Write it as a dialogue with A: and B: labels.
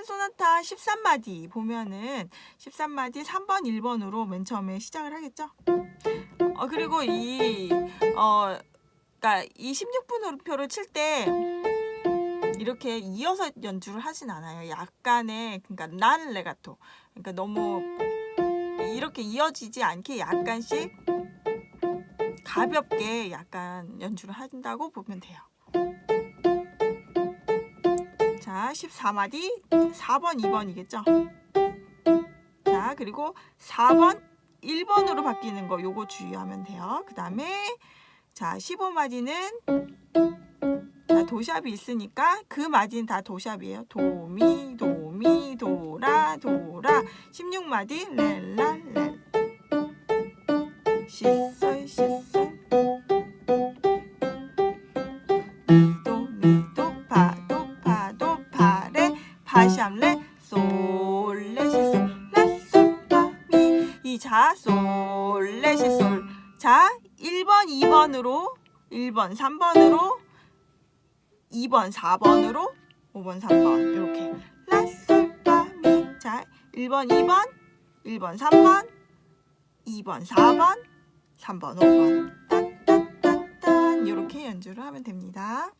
A: 베토벤 소나타 13마디 보면은 13마디 3번, 1번으로 맨 처음에 시작을 하겠죠. 어, 그리고 이, 어, 그니까 이 16분표를 칠 때 이렇게 이어서 연주를 하진 않아요. 약간의, 그러니까 난 레가토. 그러니까 너무 이렇게 이어지지 않게 약간씩 가볍게 약간 연주를 한다고 보면 돼요. 자, 14마디 4번, 2번이겠죠? 자, 그리고 4번, 1번으로 바뀌는 거 요거 주의하면 돼요. 그 다음에 자, 15마디는 자, 도샵이 있으니까 그 마디는 다 도샵이에요. 도미, 도미, 도라, 도라. 16마디 렐라, 렐. 시솔, 시솔. 파레, 파샴레, 솔, 레, 시솔, 레, 솔, 파, 미. 이 자, 솔, 레, 시솔. 자, 1번, 2번으로, 1번, 3번으로, 2번, 4번으로, 5번, 3번. 이렇게. 라, 솔, 파, 미. 자, 1번, 2번, 1번, 3번, 2번, 4번, 3번, 5번. 딴딴딴딴. 이렇게 연주를 하면 됩니다.